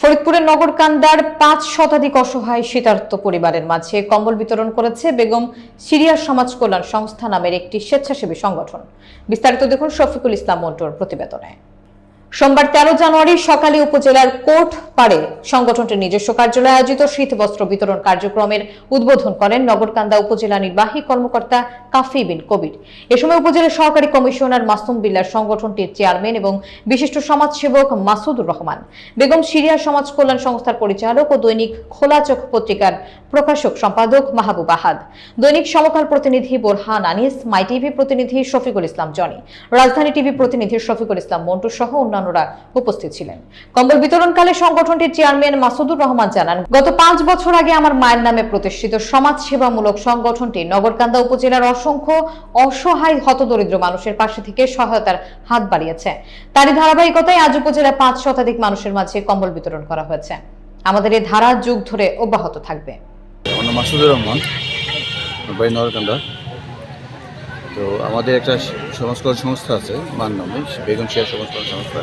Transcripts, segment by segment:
ফরিদপুরের নগরকান্দার পাঁচ শতাধিক অসহায় শীতার্থ পরিবারের মাঝে কম্বল বিতরণ করেছে বেগম সিরিয়া সমাজ কল্যাণ সংস্থা নামের একটি স্বেচ্ছাসেবী সংগঠন। বিস্তারিত দেখুন শফিকুল ইসলাম মন্টুর প্রতিবেদনে। সোমবার তেরো জানুয়ারি সকালে উপজেলার কোর্ট পাড়ে সংগঠনটির নিজস্ব কার্যালয়ে আয়োজিত শীত বস্ত্র বিতরণ কার্যক্রমের উদ্বোধন করেন নগরকান্দা উপজেলা নির্বাহী কর্মকর্তা কাফি বিন কবির। এ সময় উপজেলা সহকারী কমিশনার মাসুম বিল্লার সংগঠনটির চেয়ারম্যান এবং বিশিষ্ট সমাজসেবক মাসুদুর রহমান, বেগম সিরিয়া সমাজ কল্যাণ সংস্থার পরিচালক ও দৈনিক খোলা চোখ পত্রিকার প্রকাশক সম্পাদক মাহবুব আহাদ, দৈনিক সমকাল প্রতিনিধি বোরহান আনিস, মাই টিভি প্রতিনিধি শফিকুল ইসলাম জনি, রাজধানী টিভি প্রতিনিধি শফিকুল ইসলাম মন্টু সহ অন্যান্যরা উপস্থিত ছিলেন। কম্বল বিতরণকালে সংগঠনটির চেয়ারম্যান মাসুদুর রহমান জানান, গত পাঁচ বছর আগে আমার মায়ের নামে প্রতিষ্ঠিত সমাজ সেবামূলক সংগঠনটি নগরকান্দা উপজেলার অসংখ্য অসহায় হতদরিদ্র মানুষের পাশে থেকে সহায়তার হাত বাড়িয়েছে। তারই ধারাবাহিকতায় আজ উপজেলায় পাঁচ শতাধিক মানুষের মাঝে কম্বল বিতরণ করা হয়েছে। আমাদের এই ধারা যুগ ধরে অব্যাহত থাকবে। মাসুদুর রহমান তো আমাদের একটা সংস্করণ সংস্থা আছে মান নামে বেগম শেয়ার সমাজকরণ সংস্থা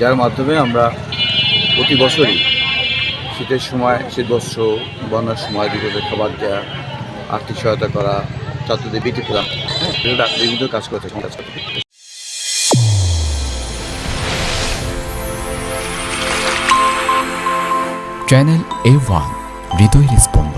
যার মাধ্যমে আমরা প্রতি বছরই শীতের সময়, শীত বস্ত্র, বন্যার সময় বিপদে খাবার দেওয়া আর্থিক সহায়তা করা, ছাত্রদের বৃত্তি প্রদান হ্যাঁ বিভিন্ন কাজ করতে কাজ করতে চ্যানেল এ ওয়ান হৃদয়ের স্পন্দন